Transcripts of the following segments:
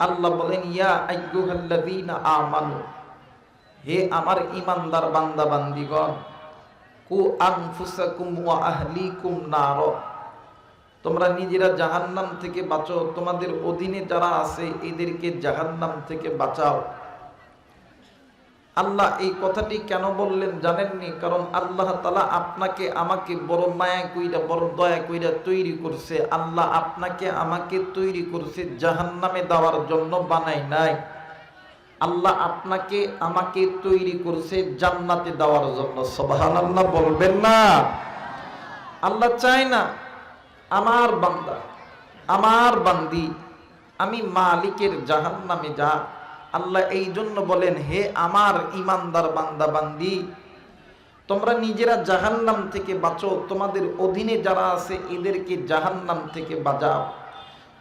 আল্লাহ বলেন, ইয়া আইয়ুহাল্লাযীনা আমানু, হে আমার ইমানদার বান্দা বান্দিগণ কু আনফুসাকুম ওয়া আহলিকুম নার, তোমরা নিজেরা জাহান্নাম থেকে বাঁচো। তোমাদের অধীনে যারা আছে, এদেরকে জাহান্নাম থেকে বাঁচাও। আল্লাহ এই কথাটি কেন বললেন জানেননি? কারণ আল্লাহ তালা আপনাকে আমাকে বড় মায়া কইরা, বড় দয়া কইরা তৈরি করছে। আল্লাহ আপনাকে আমাকে তৈরি করছে জাহান্নামে দেওয়ার জন্য বানাই নাই। আল্লাহ আপনাকে আমাকে তৈরি করছে জান্নাতে দেওয়ার জন্য। সবহান আল্লাহ বলবেন না। আল্লাহ চায় না, আমার বান্দা, আমার বান্দি, আমি মালিকের জাহান্নামে যা আল্লাহ এই জন্য বলেন হে আমার ইমানদার বান্দা বান্দি তোমরা নিজেরা জাহান্নাম থেকে বাঁচো। তোমাদের অধীনে যারা আছে এদেরকে জাহান্নাম থেকে বাঁচাও।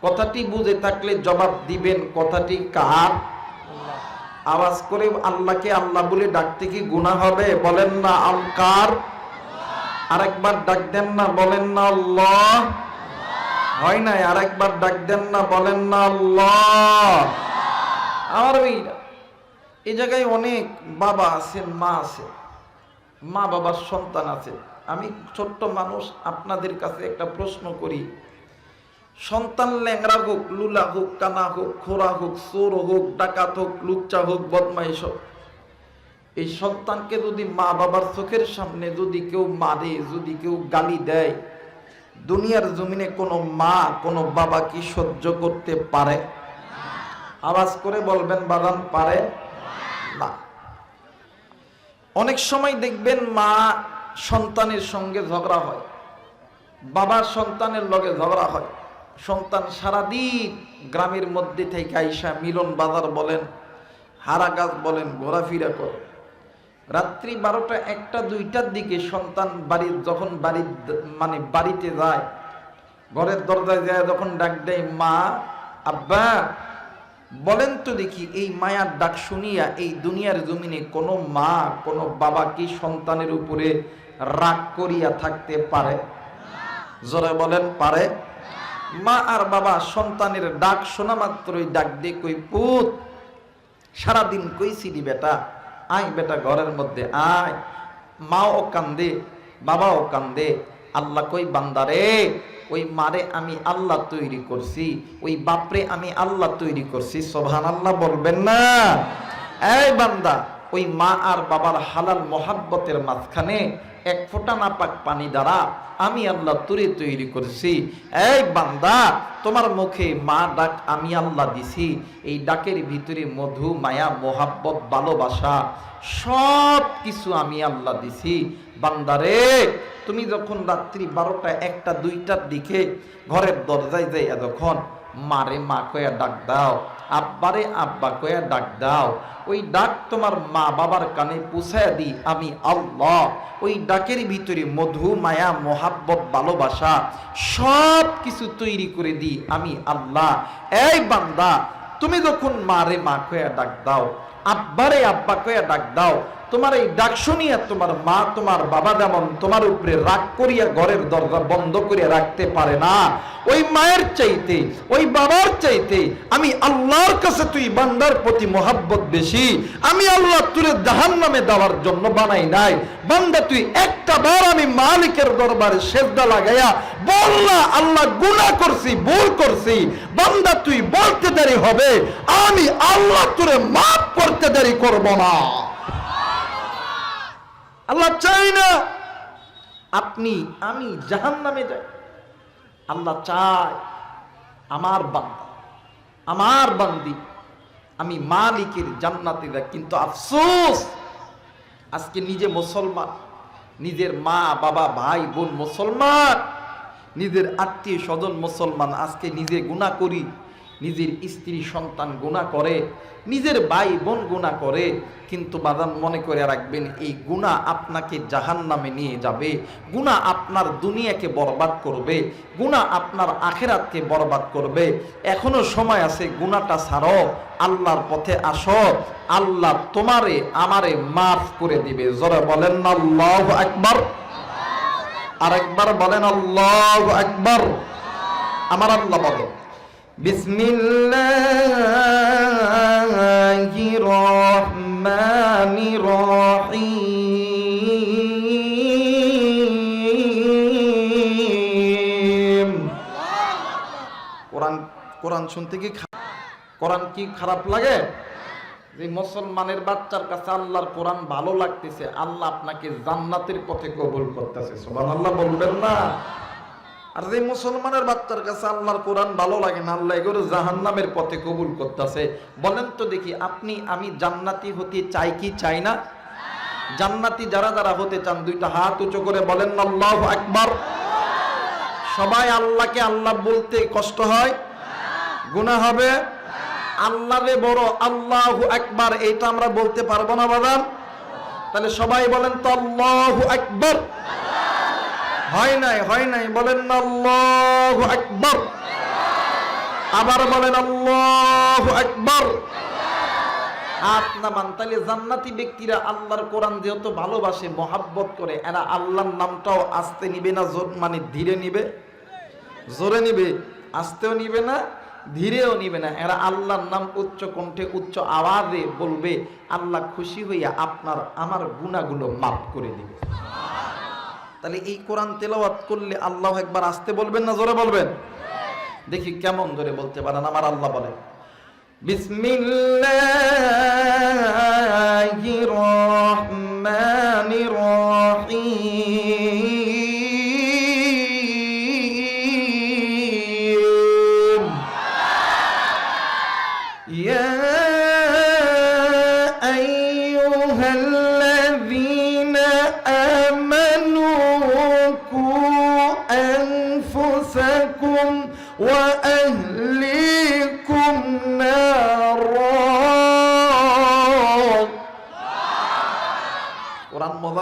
কথাটি বুঝে থাকলে জবাব দিবেন কথাটি কার? আওয়াজ করে আল্লাহকে আল্লাহ বলে ডাকতে কি গুণা হবে? বলেন না আল কার? আরেকবার ডাক দেন না বলেন না আল্লাহ। হয় নাই আরেকবার ডাক দেন না বলেন না আল্লাহ। আমার মেয়েরা এই জায়গায় অনেক বাবা আছে, মা আছে। মা বাবার সন্তান আছে। আমি ছোট্ট মানুষ, আপনাদের কাছে একটা প্রশ্ন করি। সন্তান ল্যাংরা হোক, লুলা হোক, কানা হোক খোরা হোক, চোর হোক, ডাকাত হোক, লুচ্চা হোক, বদমাইশ হোক, এই সন্তানকে যদি মা বাবার চোখের সামনে যদি কেউ মারে, যদি কেউ গালি দেয়, দুনিয়ার জমিনে কোনো মা, কোনো বাবা কি সহ্য করতে পারে? আওয়াজ করে বলবেন বাগান পারে না। অনেক সময় দেখবেন মা সন্তানের সঙ্গে ঝগড়া হয় বাবার সন্তানের লগে ঝগড়া হয়। সন্তান সারাদিন গ্রামের মধ্যে থেকে আইসা মিলন বাজার বলেন, হারা গাছ বলেন, ঘোরাফেরা করে। রাত্রি বারোটা একটা দুইটার দিকে সন্তান বাড়ির যখন বাড়ির মানে বাড়িতে যায়, ঘরের দরজায় যায়, যখন ডাক দেয়, মা, আব্বা বলেন তো দেখি, এই মায়ার ডাক শুনিয়া এই দুনিয়ার জমিনে কোনো মা, কোনো বাবা কি সন্তানের উপরে রাগ করিয়া থাকতে পারে? জোরে বলেন, পারে। মা আর বাবা সন্তানের ডাক শোনা মাত্রই ডাক দিয়ে কই, পুত, সারাদিন কইছিলি বেটা? আয় বেটা ঘরের মধ্যে, আয়। মাও কান্দে, বাবাও কান্দে, আল্লাহ কই বান্দারে ওই মারে আমি আল্লাহ তৈরি করছি, ওই বাপরে আমি আল্লাহ তৈরি করছি সোভান আল্লাহ বলবেন না। এই বান্দা, ওই মা আর বাবার হালাল মোহাব্বতের মাঝখানে এক ফোঁটা নাপাক পানি দ্বারা আমি আল্লাহ তুরে তৈরি করছি। এই বান্দা, তোমার মুখে মা ডাক আমি আল্লাহ দিছি, এই ডাকের ভিতরে মধু, মায়া, মোহাব্বত, ভালোবাসা সব কিছু আমি আল্লাহ দিছি। বান্দারে তুমি যখন রাত্রি বারোটা, একটা, দুইটার দিকে ঘরের দরজায় যাই যখন মারে মা কয়া ডাক দাও, আব্বারে আব্বা কয়া ডাক দাও, ওই ডাক তোমার মা বাবার কানে পুষায় দি, আমি আল্লাহ, ওই ডাকের ভিতরে মধু, মায়া, মোহাব্বত, ভালোবাসা সব কিছু তৈরি করে দি, আমি আল্লাহ। এই বান্দা, তুমি যখন মারে মা কয়া ডাক দাও, আব্বারে আব্বা কয়া ডাক দাও তোমার এই ডাক শুনিয়া তোমার মা, তোমার বাবা যেমন তোমার উপরে রাগ করিয়া ঘরের দরজা বন্ধ করিয়া রাখতে পারে না, ওই মায়ের চাইতে, ওই বাবার চাইতে আমি আল্লাহর কাছে তুই বান্দার প্রতি মোহাব্বত বেশি। আমি আল্লাহ তুরে জাহান নামে দেওয়ার জন্য বানাই নাই। বান্দা, তুই একটা বার আমি মালিকের দরবারে সেজদা লাগাইয়া বল না আল্লাহ গুনাহ করছি, ভুল করছি। বান্দা, তুই বলতে দেরি হবে, আমি আল্লাহ তুরে মাফ করতে দেরি করব না। আল্লাহ চাই না। আপনি, আমি জাহান নামে যাই। আল্লাহ চায় আমার বান্দা, আমার বান্দি, আমি মালিকের জান্নাতে যাই। কিন্তু আফসোস, আজকে নিজে মুসলমান, নিজের মা, বাবা, ভাই, বোন মুসলমান, নিজের আত্মীয় স্বজন মুসলমান, আজকে নিজে গুণা করি নিজের স্ত্রী সন্তান গুণা করে, নিজের ভাই বোন গুণা করে, কিন্তু বাদান মনে করে রাখবেন, এই গুণা আপনাকে জাহান নামে নিয়ে যাবে, গুণা আপনার দুনিয়াকে বরবাদ করবে, গুণা আপনার আখেরাতকে বরবাদ করবে। এখনও সময় আছে গুণাটা ছাড়ো, আল্লাহর পথে আসো, আল্লাহ তোমারে, আমারে মাফ করে দিবে। জোরে বলেন না আল্লাহ একবার আরেকবার বলেন আল্লাহ একবার আমার আল্লাহ বলেন। بسم الله الرحمن الرحيم কোরআন কোরআন শুনতে কি খা- কোরআন কি খারাপ লাগে যে মুসলমানের বাচ্চার কাছে আল্লাহর কোরআন ভালো লাগতেছে আল্লাহ আপনাকে জান্নাতের পথে কবুল করতেছে সুবহানাল্লাহ বলবেন না আর যে মুসলমানের বাচ্চার কাছে আল্লাহর কোরআন ভালো লাগে না, আল্লাহ এগুলো জাহান্নামের পথে কবুল করতেছে। বলেন তো দেখি, আপনি, আমি জান্নাতি হতে চাই কি চাই না? জান্নাতি যারা যারা হতে চান, দুইটা হাত উঁচু করে বলেন, আল্লাহ একবার সবাই আল্লাহকে আল্লাহ বলতে কষ্ট হয়? গুনাহ হবে? আল্লাহরে বড়, আল্লাহ একবার এটা আমরা বলতে পারব না বাদাম তাহলে সবাই বলেন তো, আল্লাহ একবার হয় নাই হয় নাই, বলেন না আল্লাহু আবার বলেন আল্লাহু আকবার। হাত নামান জান্নাতি ব্যক্তিরা আল্লাহর কোরআন যেহেতু ভালোবাসে, মহাব্বত করে, এরা আল্লাহর নামটাও আস্তে নিবে না, জোর মানে ধীরে নিবে। জোরে নিবে, আস্তেও নিবে না, ধীরেও নিবে না। এরা আল্লাহর নাম উচ্চ কণ্ঠে, উচ্চ আওয়াজে বলবে, আল্লাহ খুশি হইয়া আপনার, আমার গুণাগুলো মাফ করে দিবে। তাহলে এই কোরআন তেলাওয়াত করলে আল্লাহ একবার আসতে বলবেন না জোরে বলবেন? দেখি কেমন ধরে বলতে পারেন, আমার আল্লাহ বলে। বিসমিল্লাহির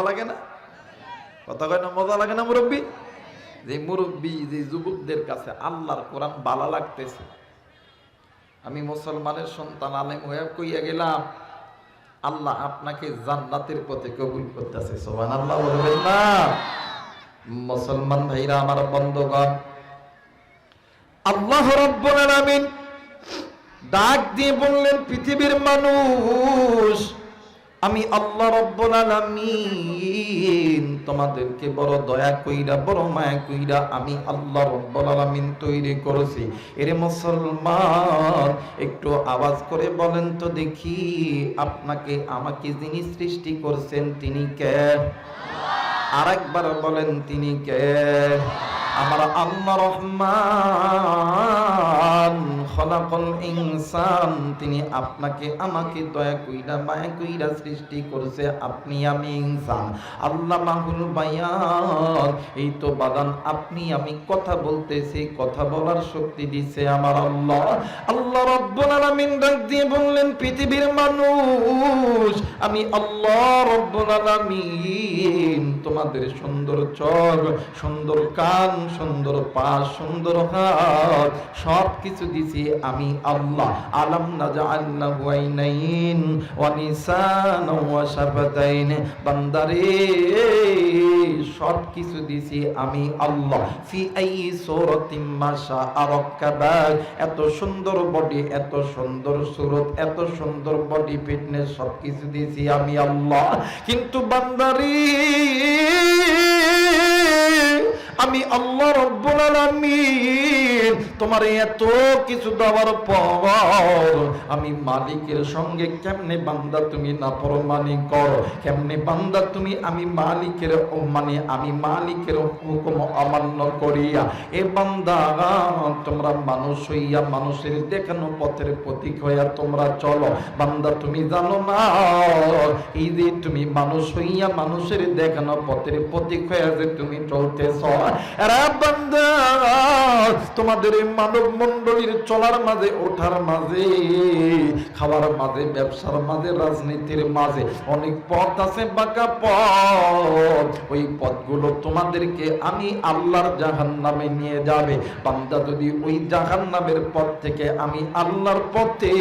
লাগে না? কথা কয় না, মজা লাগে না মুরব্বী? যে মুরব্বী, যে যুবকদের কাছে আল্লাহর কোরআন বালা লাগতেছে। আমি মুসলমানের সন্তান আলেম হয়ে কইয়া গেলাম, আল্লাহ আপনাকে জান্নাতের পথে কবুল করতেছে। সোহান আল্লাহ বলবেন না। মুসলমান ভাইরা, আমার বন্ধগণ, আল্লাহ রব্বুল আলামিন ডাক দিয়ে বললেন, পৃথিবীর মানুষ আমি আল্লাহ রব্বুল আলামিন তোমাদেরকে বড় দয়া কইরা, বড় মায়া কইরা আমি আল্লাহ রব্বুল আলামিন তৈরি করেছি। এরে মুসলমান, একটু আওয়াজ করে বলেন তো দেখি আপনাকে আমাকে যিনি সৃষ্টি করছেন তিনি কে? আরেকবার বলেন তিনি কে? আমার আল্লাহ রহমান খলাকল ইনসান, তিনি আপনাকে আমাকে দয়া কইরা মায়া কইরা সৃষ্টি করছে, আপনি আমি ইনসান। আল্লাহ মাহুল বায়ান, এই তো বাগান, আপনি আমি কথা বলতেছি, কথা বলার শক্তি দিছে আমার আল্লাহ। আল্লাহ রব্বুল আলামিন ডাক দিয়ে বললেন, পৃথিবীর মানুষ, আমি আল্লাহ রব্বুল আলামিন, তোমাদের সুন্দর চোখ, সুন্দর কান সুন্দর পা সুন্দর হাত সব কিছু দিছি আমি আল্লাহ। আলাম আইনাইন ওয়া নিসান ওয়া বান্দারে সব কিছু দিছি আমি আল্লাহ। ফি আই মাশা এত সুন্দর বডি, এত সুন্দর সুরত, এত সুন্দর বডি ফিটনেস সব কিছু দিছি আমি আল্লাহ। কিন্তু বান্দারি আমি আল্লাহ রব্বুল আলামিন, তোমার এত কিছু দেওয়ার পর আমি মালিকের সঙ্গে কেমনে বান্দা তুমি নাফরমানি করো? কেমনে বান্দা তুমি আমি মালিকের মানে আমি মালিকের হুকুম অমান্য করিয়া? এ বান্দা, তোমরা মানুষ হইয়া মানুষের দেখানো পথের প্রতীক হইয়া তোমরা চলো। বান্দা তুমি জানো না, এই যে তুমি মানুষ হইয়া মানুষের দেখানো পথের প্রতীক হইয়া যে তুমি চলতেছ তোমাদের এই মানব মন্ডলীর চলার মাঝে, ওঠার মাঝে, খাওয়ার মাঝে, ব্যবসার মাঝে, রাজনীতির মাঝে অনেক পথ আছে, বাঁকা পথ। ওই পথগুলো তোমাদেরকে আমি আল্লাহর জাহান নামে নিয়ে যাবে। বান্দা যদি ওই জাহান নামের পথ থেকে আমি আল্লাহর পথে,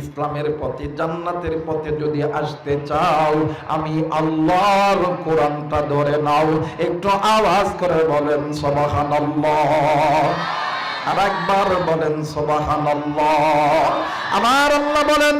ইসলামের পথে, জান্নাতের পথে যদি আসতে চাও, আমি আল্লাহর কোরআনটা ধরে নাও। একটু আওয়াজ করে বলেন সবাহান আর একবার বলেন, সুবহানাল্লাহ। আমার আল্লাহ বলেন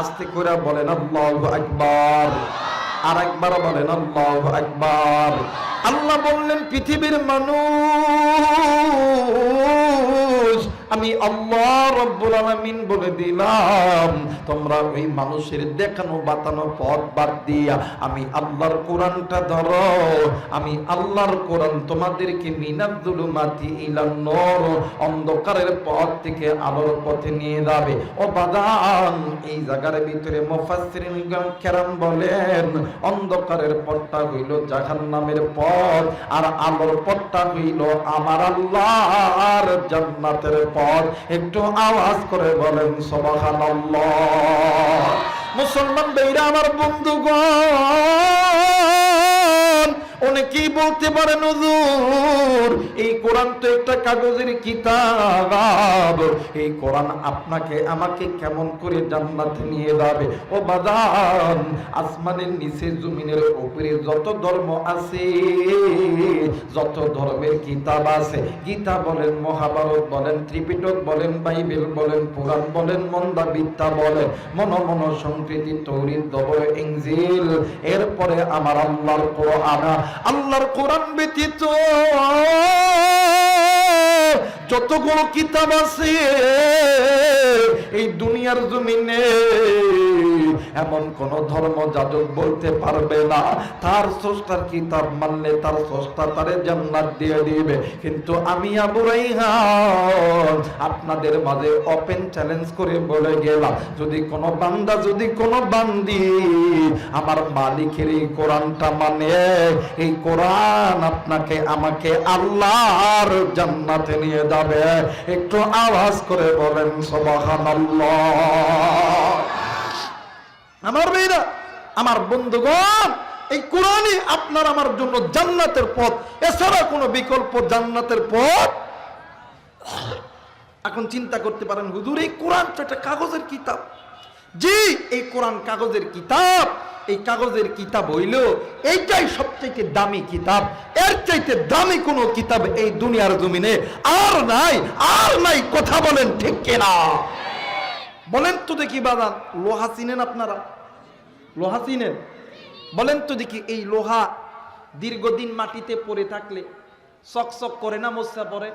আস্তে করে বলেন, আল্লাহু আকবার। আর একবার বলেন আল্লাহ একবার আল্লাহ বললেন পৃথিবীর মানুষ আমি আল্লাহ বলে দিলাম, তোমরা ওই মানুষের দেখানো বাতানো পথ বাদ দিয়া আমি আল্লাহর কোরআনটা ধরো, আমি আল্লাহর কোরআন তোমাদেরকে মিনাদ্দুলুমাতি ইলান নূর, অন্ধকারের পথ থেকে আলোর পথে নিয়ে যাবে। ও বাদান, এই জায়গার ভিতরে মুফাসসিরিন বলেন, অন্ধকারের পথটা হইল জাহান্নামের পথ, আর আলোর পথটা হইল আমার আল্লাহর জান্নাতের পথ একটু আওয়াজ করে বলেন সবাহান মুসলমান বেইরা আমার বন্ধুগণ অনেকেই বলতে পারেন হুজুর, এই কোরআন তো একটা কাগজের কিতাব। এই কোরআন আপনাকে আমাকে কেমন করে জান্নাতে নিয়ে যাবে? ও বাদান আসমানের নিচে জমিনের উপরে যত ধর্ম আছে, যত ধর্মের কিতাব আছে, গীতা বলেন, মহাভারত বলেন, ত্রিপিটক বলেন, বাইবেল বলেন, পুরাণ বলেন মন্দা বিদ্যা বলেন মন মন সংকৃতি তৌরিদ দবর ইংজিল এরপরে আমার আল্লাহর কোরআন। আল্লাহর কোরআন ব্যতীত যতগুলো কিতাব আছে এই দুনিয়ার জমিনে এমন কোন ধর্ম যাজক বলতে পারবে না। তার স্রষ্টার কিতাব মানলে তার স্রষ্টা তারে জান্নাত দিয়ে দিবে? কিন্তু আমি আবু রাইহান আপনাদের মাঝে ওপেন চ্যালেঞ্জ করে বলে গেলাম, যদি কোন বান্দা, যদি কোন বান্দি আমার মালিকের এই কোরআনটা মানে এই কোরআন আপনাকে আমাকে আল্লাহর জান্নাতে নিয়ে যাবে। একটু আওয়াজ করে বলেন, সুবহানাল্লাহ। আমার মেয়েরা, আমার বন্ধুগণ, এই কোরআনই আপনার আমার জন্য জান্নাতের পথ। এছাড়া কোনো বিকল্প জান্নাতের পথ? এখন চিন্তা করতে পারেন, হুজুর, এই কোরআন তো একটা কাগজের কিতাব। জি, এই কোরআন কাগজের কিতাব, এই কাগজের কিতাব হইল, এইটাই সবচেয়ে দামি কিতাব। এর চাইতে দামি কোনো কিতাব এই দুনিয়ার জমিনে আর নাই আর নাই, কথা বলেন ঠিক কিনা? বলেন তো দেখি বাদান লোহা চিনেন আপনারা? লোহা চিনেন? বলেন তো দেখি এই লোহা দীর্ঘদিন মাটিতে পড়ে থাকলে চকচক করে না, মশা পড়ে?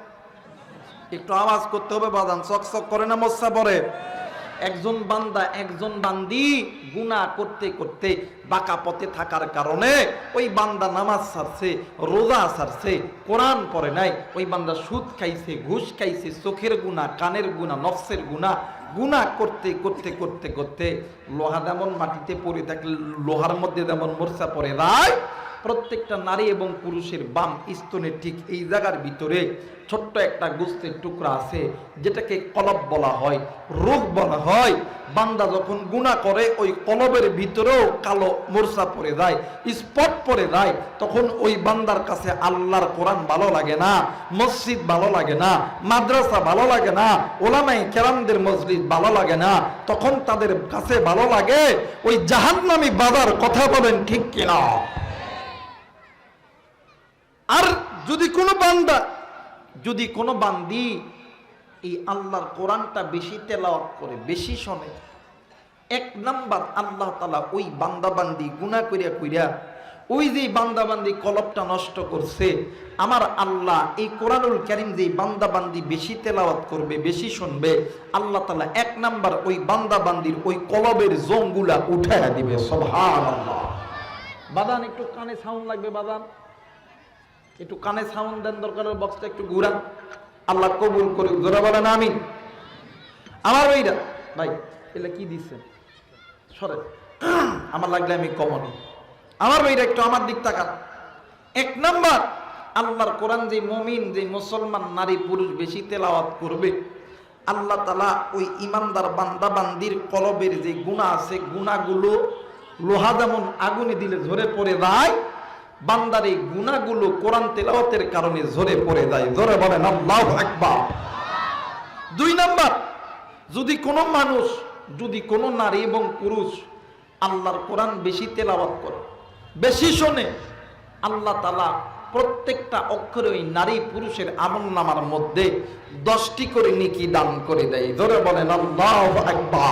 একটু আওয়াজ করতে হবে বাদান চকচক করে না, মশা পড়ে? একজন বান্দা, একজন বান্দি গুনাহ করতে করতে বাঁকা পথে থাকার কারণে ওই বান্দা নামাজ ছাড়ছে রোজা ছাড়ছে কোরআন পড়ে নাই, ওই বান্দা সুদ খাইছে, ঘুষ খাইছে, চোখের গুণা কানের গুণা নফসের গুণা গুণা করতে করতে করতে করতে লোহা যেমন মাটিতে পড়ে থাকলে, লোহার মধ্যে যেমন মোর্চা পড়ে, রায় প্রত্যেকটা নারী এবং পুরুষের বাম স্তনের ঠিক এই জায়গার ভিতরে ছোট্ট একটা গোস্তের টুকরা আছে, যেটাকে কলব বলা হয়, রোগ বলা হয়। বান্দা যখন গুণা করে, ওই কলবের ভিতরেও কালো মোর্চা পড়ে যায়, স্পট পড়ে যায়। তখন ওই বান্দার কাছে আল্লাহর কোরআন ভালো লাগে না, মসজিদ ভালো লাগে না, মাদ্রাসা ভালো লাগে না ওলামাই কেরামদের মসজিদ ভালো লাগে না। তখন তাদের কাছে ভালো লাগে, ওই জাহান্নামি বাবার কথা বলেন ঠিক কিনা? আর যদি কোনো বান্দা, যদি কোনো বান্দি এই আল্লাহর কোরআনটা বেশি তেলাওয়াত করে, বেশি শোনে, এক নাম্বার আল্লাহ তালা ওই বান্দা বান্দি গুণা করিয়া কইরা, ওই যে বান্দা বান্দি কলপটা নষ্ট করছে, আমার আল্লাহ এই কোরআনুল করিম যে বান্দা বান্দি বেশি তেলাওয়াত করবে, বেশি শুনবে, আল্লাহ তালা এক নাম্বার ওই বান্দা বান্দির ওই কলবের জমগুলা উঠাইয়া দিবে আল্লাহ বাদান, একটু কানে সাউন্ড লাগবে, বাদান? একটু কানে সাউন্ড দেন দরকারের বক্সটা একটু ঘুরান। আল্লাহ কবুল করুক, জোরা বলেন আমি আমার ওইটা ভাই, এগুলা কি দিচ্ছেন সরে। আমার লাগলে আমি কমনি আমার ভাইরা, একটু আমার দিক তাকান। এক নম্বর, আল্লাহর কোরআন যে মমিন, যে মুসলমান, নারী, পুরুষ বেশি তেলাওয়াত করবে, আল্লাহ তালা ওই ইমানদার বান্দা বান্দির কলবের যে গুণা আছে, গুণাগুলো লোহা যেমন আগুনে দিলে ঝরে পড়ে যায় বান্দার এই গুণাগুলো কোরআন তেলাওয়াতের কারণে ঝরে পড়ে যায়। জোরে বলেন, আল্লাহ আকবার। দুই নাম্বার, যদি কোনো মানুষ, যদি কোনো নারী এবং পুরুষ আল্লাহর কোরআন বেশি তেলাওয়াত করে, বেশি শোনে, আল্লাহ তালা প্রত্যেকটা অক্ষরে ওই নারী পুরুষের আমল নামার মধ্যে দশটি করে নিকি দান করে দেয়। ধরে বলেন, আল্লাহ জমিনে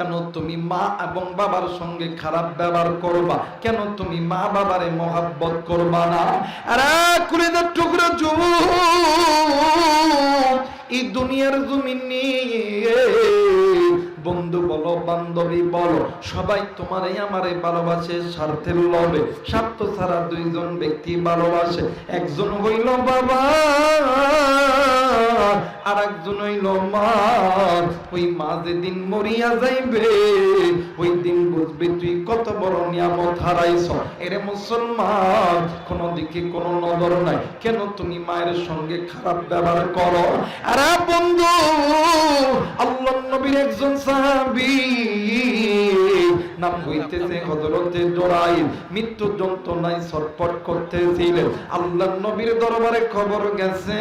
কেন তুমি মা এবং বাবার সঙ্গে খারাপ ব্যবহার করবা? কেন তুমি মা বাবারে মহাব্বত করবা না? আরে কুড়িদের টুকরো যুব এই দুনিয়ার জমিন নিয়ে বন্ধু বলো, বান্ধবী বলো, সবাই তোমারে আমারে ভালোবাসে, স্বার্থের লবে স্বার্থ ছাড়া দুইজন ব্যক্তি ভালোবাসে। একজন হইল বাবা আর একজন হইল মা। ওই মা যেদিন মরিয়া যাইবে, ওই দিন বুঝবি তুই কত বড় নিয়ামত হারাইছ। এরে মুসলমান, কোন দিকে কোনো নজর নাই। কেন তুমি মায়ের সঙ্গে খারাপ ব্যবহার করো? আরে বন্ধু আল্লাহ নবীর একজন নাম হইতেছে হজরতে জোরাইল। মৃত্যু যন্ত্রণায় ছটফট করতেছিলেন। আল্লাহ নবীর দরবারে খবর গেছে,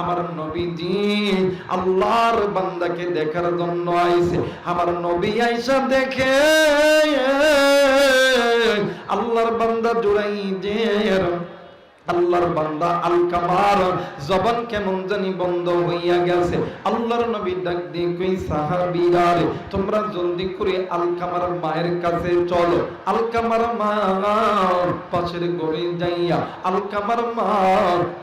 আমার নবীজি আল্লাহর বান্দাকে দেখার জন্য আইছে। আমার নবী আইসা দেখে, আল্লাহর বান্দা যে আল্লাহর বান্দা আল কামার, জবান কেমন জানি বন্ধ হইয়া গেছে। আল্লাহর নবী ডাক দিয়ে কই, সাহাবীরা তোমরা জলদি করে আল কামার মায়ের কাছে চলো। আল কামার মা পাশের গড়ে যাইয়া আল কামার মা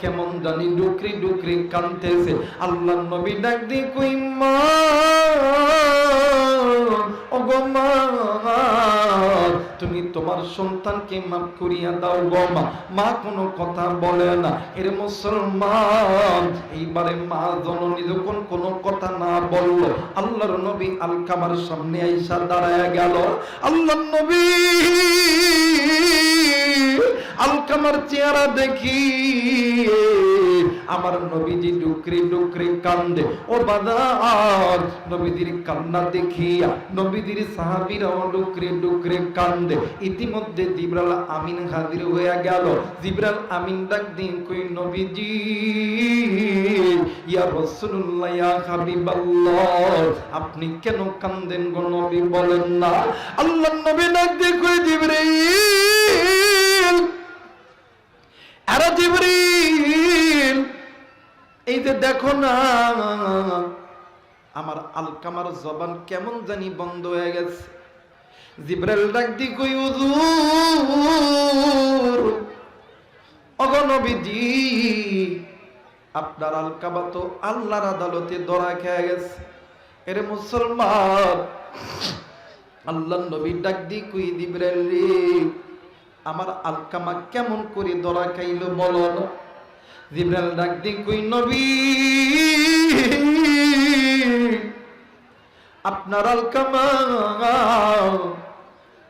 কেমন জানি ডুকরি ডুকরি কানতেছে আল্লাহর নবী ডাক দিয়ে কই, মা, ওগো মা তুমি তোমার সন্তানকে মাফ করিয়া দাও গো মা। কোনো কথা বলে না। এর মুসলমান, এইবারে মা জননী যখন কোনো কথা না বলল, আল্লাহর নবী আল কামার সামনে আইসা দাঁড়ায় গেল। আল্লাহর নবী আল কামার চেহারা দেখি আমার নবীজি ডুকরি ডুকরি কান্দে। ও বাদার, নবীজির কান্না দেখিয়া নবীজির সাহাবীরাও ডুকরি ডুকরি কান্দে। ইতিমধ্যে জিবরাল আমিন হাজির হয়ে গেল। জিবরাল আমিন ডাক দিন কই, নবীজি, ইয়া রাসূলুল্লাহ, ইয়া হাবিবাল্লাহ, আপনি কেন কান্দেন গো নবী বলেন না? আল্লাহর নবী ডাক দিয়ে কই, জিবরাইল? আরে জিবরিল এই যে দেখো না, আমার আলকামার জবান কেমন জানি বন্ধ হয়ে গেছে। জিব্রাইল ডাক দি কই, হুজুর অগনবীজি আপনার আলকামা তো আল্লাহর আদালতে ধরা খেয়ে গেছে। এর মুসলমান, আল্লাহ নবী ডাক দি কই, জিব্রাইল রে, আমার আলকামা কেমন করে ধরা খাইলো বলো না? জিব্রাইল ডাক দি কই নবী? আপনার আলকামা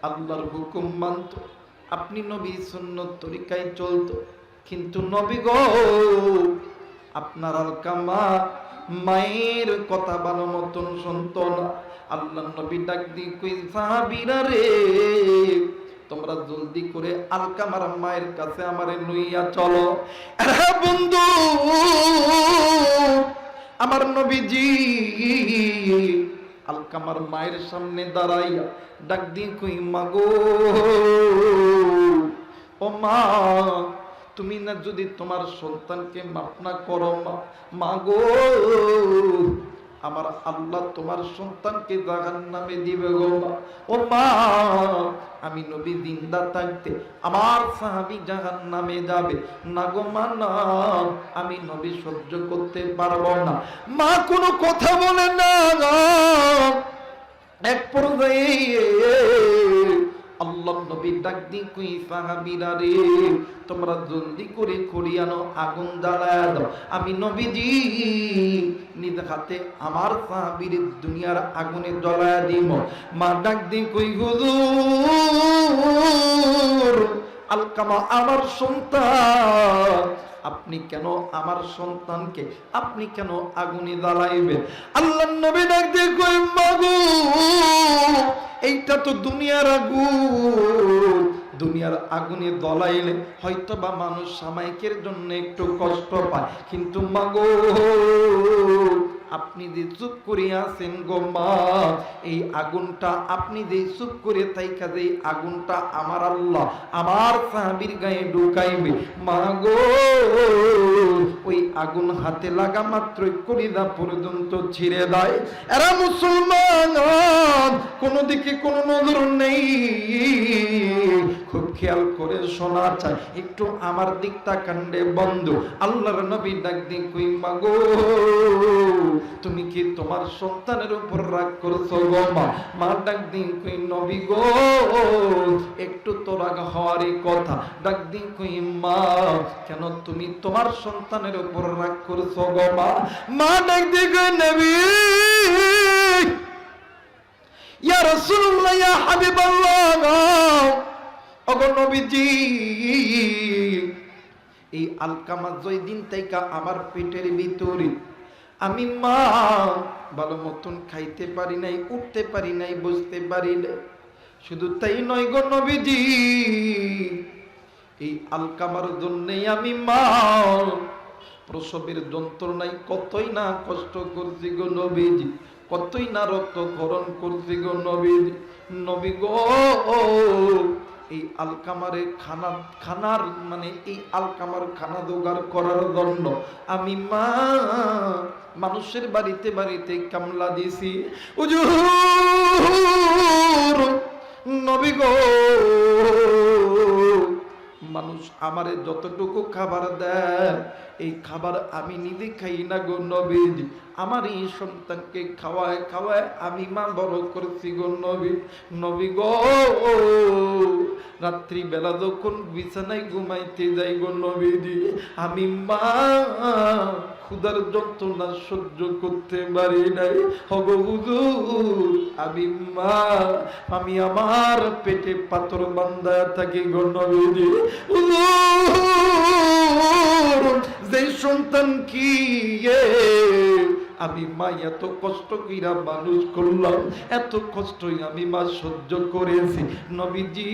আল্লাহর হুকুম মানত। আপনি নবী সুন্নত তরিকায় চলতো। কিন্তু নবী গো, আপনার আল আলকামা মায়ের কথা ভালো মতন শুনত না। আল্লাহ নবী ডাক দি কই সাহাবীরা রে? তোমরা জলদি করে আলকামার মায়ের কাছে আমারে লইয়া চলো। বন্ধু, আমার নবীজি, আলকামার মায়ের সামনে দাঁড়াইয়া ডাক দিয়ে কই মাগো ও মা, তুমি না যদি তোমার সন্তানকে মাফ না করো মা মাগো আমার আল্লাহ তোমার সন্তানকে জাহান নামে দিবে গো। ও মা, আমি নবী জিন্দা থাকতে আমার সাহাবি জাহান নামে যাবে। না গো মা, না, আমি নবী সহ্য করতে পারব না। মা কোনো কথা বলে না। এক পর্যায়ে আল্লাহ নবী ডাক দি কুই সাহাবীরা রে? তোমরা জলদি করে করিয়ানো আগুন জ্বালায় দাও। আমি নবীজি, নিজ হাতে আমার সাহাবীর দুনিয়ার আগুনে জ্বলায় দিব। মা ডাক দি কই, হুজুর, আলকামা আমার সন্তান আপনি কেন আমার সন্তানকে আপনি কেন আগুনে জ্বালাইবেন? আল্লাহ নবী ডাক দিয়ে মাগো, এইটা তো দুনিয়ার আগু দুনিয়ার আগুনে দলাইলে হয়তো বা মানুষ সামায়িকের জন্য একটু কষ্ট পায়। কিন্তু মাগো আপনি যে চুপ করে আছেন গো মা, এই আগুনটা আপনি যে চুপ করে তাইকা যে আগুনটা আমার আল্লাহ, আমার সাহাবির গায়ে ঢুকাইবে। মা গো, ওই আগুন হাতে লাগা মাত্রই কলিদা পর্যন্ত ছিঁড়ে দেয়। এরা মুসলমান, কোনো দিকে কোনো নজর নেই। খুব খেয়াল করে শোনা চাই একটু আমার দিকটা কাণ্ডে বন্ধ। আল্লাহর নবী ডাক দিন কই মাগো কি তোমার সন্তানের উপর রাগ করছ গো মা? মা ডাক দিন কই, নবী গো, একটু তো রাগ হওয়ারই কথা। ডাক দিন কই, মা, কেন তুমি তোমার সন্তানের উপর রাগ করছ গো মা? মা ডাক দিন কই, নবী, ইয়া রাসূলুল্লাহ, ইয়া হাবিবাল্লাহ ওগো নবীজি, এই আলকামা জয়দিন তাইকা আমার পেটের ভিতরে আমি মা। ভালো মতন খাইতে পারি নাই, উঠতে পারি নাই বুঝতে পারি নাই। শুধু তাই নয় গো নবীজি, এই আলকামার জন্যেই আমি মা। প্রসবের যন্ত্রণায় কতই না কষ্ট করছি গো নবীজি, কতই না রক্ত খরণ করছি গো নবীজি। নবী গো এই আলকামারে খানা, খানার মানে এই আলকামার খানা দোগার করার জন্য আমি মা মানুষের বাড়িতে বাড়িতে কামলা দিছি নবী গো মানুষ আমারে যতটুকু খাবার দেয়, এই খাবার আমি নিজে খাই না গো নবীন। আমার এই সন্তানকে খাওয়ায় খাওয়ায় আমি মা বড় করছি গো নবী নবী গো, রাত্রিবেলা যখন বিছানায় ঘুমাইতে যাই গো নবীদি আমি মা ক্ষুদার যন্ত্রণা সহ্য করতে পারি নাই। হব আমি মা, আমি আমার পেটে পাথর বান্ধায় থাকি গণবেদি যে সন্তান কি আমি মা, এত কষ্ট কইরা মানুষ করলাম, এত কষ্টই আমি মা সহ্য করেছি। নবীজি,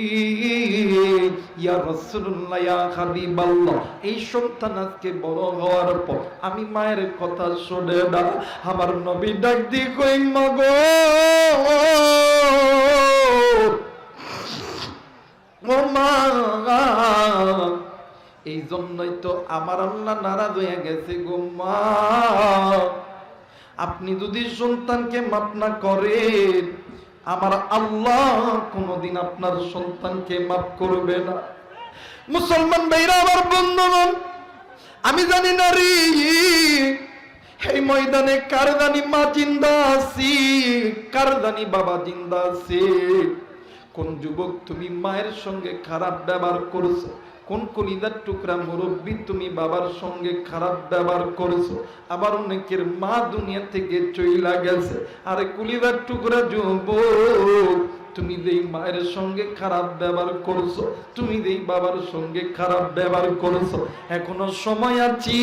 ইয়া রাসূলুল্লাহ, ইয়া হাবিবাল্লাহ, এই সন্তান আজকে বড় হওয়ার পর আমি মায়ের কথা শুনে না, আমার নবী ডাক দিয়ে কই মাগো এই জন্যই তো আমার আল্লাহ নারাজ হয়ে গেছে গো মা। আপনি যদি সন্তানকে মাপ না করেন, আমার আল্লাহ কোনদিন আপনার সন্তানকে মাপ করবে না। মুসলমান ভাইরা, আমার বন্ধুগণ, আমি জানি না রে, এই ময়দানে কারদানি মা জিন্দা আছি কারদানি বাবা জিন্দা আছে। কোন যুবক তুমি মায়ের সঙ্গে খারাপ ব্যবহার করছ? কোন কলিদার টুকরা মুরব্বী তুমি বাবার সঙ্গে খারাপ ব্যবহার করছ? আবার অনেকের মা দুনিয়া থেকে চইলা গেছে। আরে কলিদার টুকরা যুবক, তুমি যেই মায়ের সঙ্গে খারাপ ব্যবহার করছ, তুমি যেই বাবার সঙ্গে খারাপ ব্যবহার করছ, এখনও সময় আছি?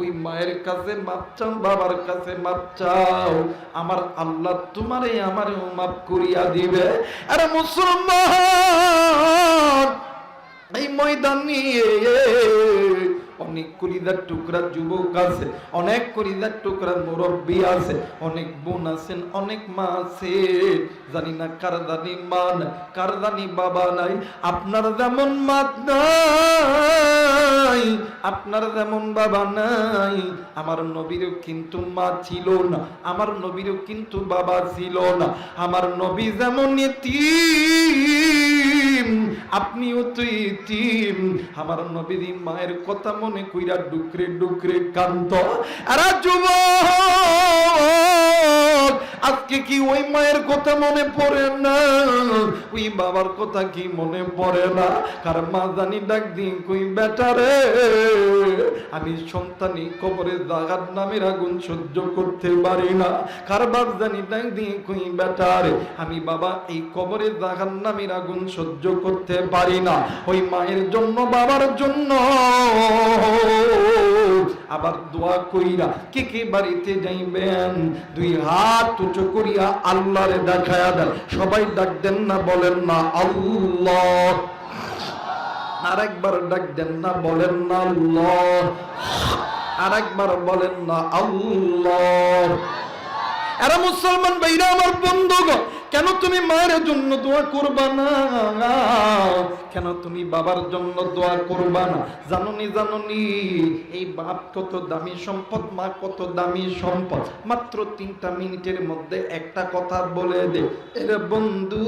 ওই মায়ের কাছে মাপ চাও, বাবার কাছে মাপ চাও। আমার আল্লাহ তোমারে আমারেও মাপ করিয়া দিবে। আরে মুসলমান এই ময়দান নিয়ে অনেক কলিদার টুকরা যুবক আছে, অনেক কলিদার টুকরা মুরব্বী আছে, অনেক বোন আছেন, অনেক মা আছে। জানি না কারদানি মা নাই কারদানি বাবা নাই, আপনার যেমন মা নাই, আপনার যেমন বাবা নাই। আমার নবীরও কিন্তু মা ছিল না, আমার নবীরও কিন্তু বাবা ছিল না। আমার নবী যেমন ইতিম আপনিও তো ইতিম আমার নবীর মায়ের কথা মনে কইরা ডুকরে ডুকরে কান্ত আর যুবক! যুবক আজকে কি ওই মায়ের কথা মনে পড়ে না? ওই বাবার কথা কি মনে পড়ে না? কার মা জানি ডাক দিন কই বেটারে আমি সন্তানই কবরে জাগার নামের আগুন সহ্য করতে পারি না। কার বাপ জানি ডাক দিন কই বেটারে আমি বাবা এই কবরে জাগার নামের আগুন সহ্য করতে পারি না। ওই মায়ের জন্য, বাবার জন্য। আবার দোয়া কইরা কে কে বাড়িতে যাইবেন? দুই হাত উঁচু করিয়া আল্লাহরে দেখায়া দেন। সবাই ডাক দেন না, বলেন না, আল্লাহ। আরেকবার ডাক দেন না, বলেন না, আল্লাহ। আরেকবার বলেন না, আল্লাহ। এরা মুসলমান ভাইরা, আমার বন্ধুগণ কেন তুমি মায়ের জন্য দোয়া করবা না? কেন তুমি বাবার জন্য দোয়া করবা না? জাননি জাননি, এই বাপ কত দামি সম্পদ, মা কত দামি সম্পদ। মাত্র তিনটা মিনিটের মধ্যে একটা কথা বলে দে। এর বন্ধু,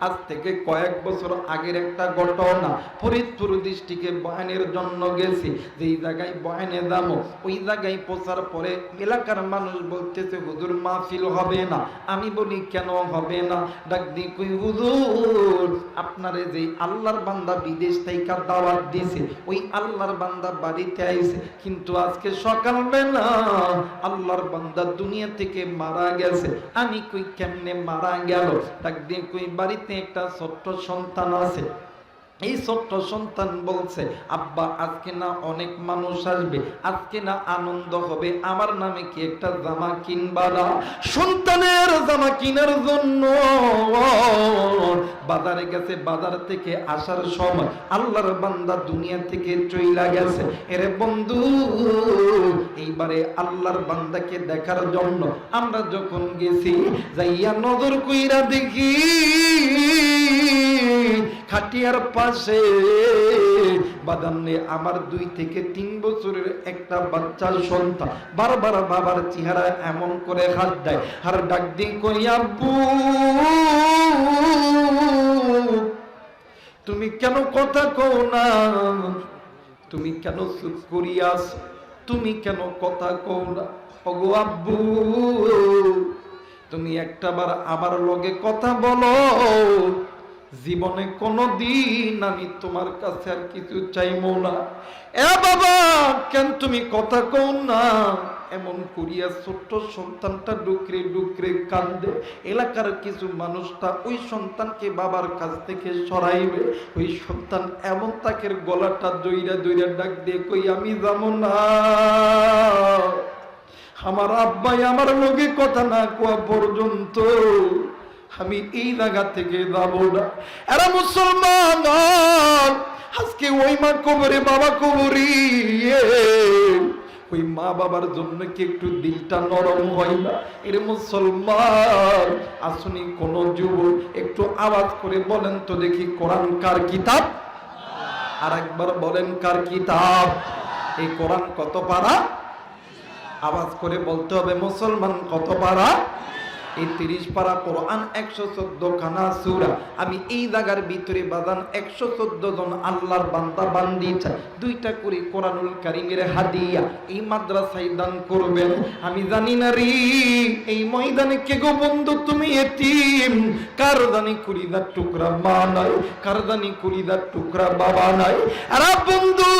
আজ থেকে কয়েক বছর আগের একটা ঘটনা। ফরিদপুর ডিস্ট্রিক্টে বয়ানের জন্য গেছি। যেই জায়গায় বয়ানে দামো ওই জায়গায় পৌঁছার পরে এলাকার মানুষ বলতেছে, হুজুর, মাহফিল হবে না। আমি বলি, কেন হবে না? ডাক দি কই, হুজুর, আপনারে যে আল্লাহর বান্দা বিদেশ থেকে দাওয়াত দিছে, ওই আল্লাহর বান্দা বাড়িতে আইছে। কিন্তু আজকে সকালবেলা আল্লাহর বান্দা দুনিয়া থেকে মারা গেছে। আমি কই, কেমনে মারা গেল? ডাক দিয়ে কই, বাড়িতে একটা ছোট্ট সন্তান আছে এই ছোট্ট সন্তান বলছে, আব্বা, আজকে না অনেক মানুষ আসবে, আজকে না আনন্দ হবে, আমার নামে কি একটা জামা কিনবা না? সন্তানের জামা কেনার জন্য বাজারে গেছে, বাজার থেকে আসার সময় আল্লাহর বান্দা দুনিয়া থেকে চইলা গেছে। এরে বন্ধু, এইবারে আল্লাহর বান্দাকে দেখার জন্য আমরা যখন গেছি, যাইয়া নজর কইরা দেখি খাটিয়ার পাশে বাদান্নে আমার দুই থেকে তিন বছরের একটা বাচ্চার সন্তান। বারবার বাবার চেহারা এমন করে হাত দেয়। আর ডাক দিয়ে কই আব্বু, তুমি কেন কথা কও না? তুমি কেন চুপ করিয়াছ তুমি কেন কথা কও না? ওগো আব্বু, তুমি একটাবার আমার লগে কথা বলো। জীবনে কোনো দিন আমি তোমার কাছে আর কিছু চাইব না। এ বাবা, কেন তুমি কথা কও না? এমন করিয়া ছোট্ট সন্তানটা ডুকরে ডুকরে কান্দে। এলাকার কিছু মানুষটা ওই সন্তানকে বাবার কাছ থেকে সরাইবে। ওই সন্তান এমন তাকের গলাটা দইরা দইরা ডাক দিয়ে কই, আমি যাব না। আমার আব্বাই আমার লগে কথা না কোয়া পর্যন্ত। আমি এই জায়গা থেকে যাব না। এরা মুসলমান আজকে ওই মা কবরে, বাবা কবরি। ওই মা বাবার জন্য কি একটু দিলটা নরম হয় না? এর মুসলমান, আসুনি কোন যুবক, একটু আওয়াজ করে বলেন তো দেখি কোরআন কার কিতাব? আর একবার বলেন কার কিতাব? এই কোরআন কত পারা? আওয়াজ করে বলতে হবে মুসলমান কত পারা? এই তিরিশ পারা কোরআন একশো চোদ্দ খানা সুরা, আমি এই জায়গার ভিতরে বাজান একশো চোদ্দ জন আল্লাহর বান্দা বান্দি চাই। দুইটা করে কোরআনুল কারিমের হাদিয়া এই মাদ্রাসায় দান করবেন। আমি জানি না রে, এই ময়দানে কে গো বন্ধু তুমি এতিম? কার জানি কুড়িদার টুকরা মা নাই, কার কুড়িদার টুকরা বাবা নাই। আর বন্ধু,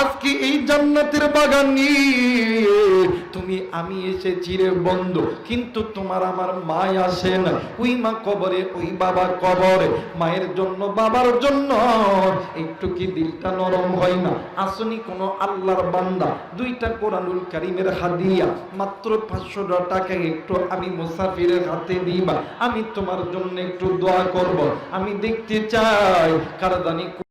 আজকে এই জান্নাতের বাগান তুমি আমি এসেছি রে বন্ধু। কিন্তু তোমার আমার মায় আসে না ওই মা কবরে, ওই বাবা কবরে। মায়ের জন্য, বাবার জন্য। একটু কি দিলটা নরম হয় না? আসনি কোনো আল্লাহর বান্দা। দুইটা কোরআনুল কারিমের হাদিয়া। মাত্র পাঁচশো টাকা একটু আমি মুসাফিরের হাতে দিবা। আমি তোমার জন্য একটু দোয়া করব। আমি দেখতে চাই, কারদানি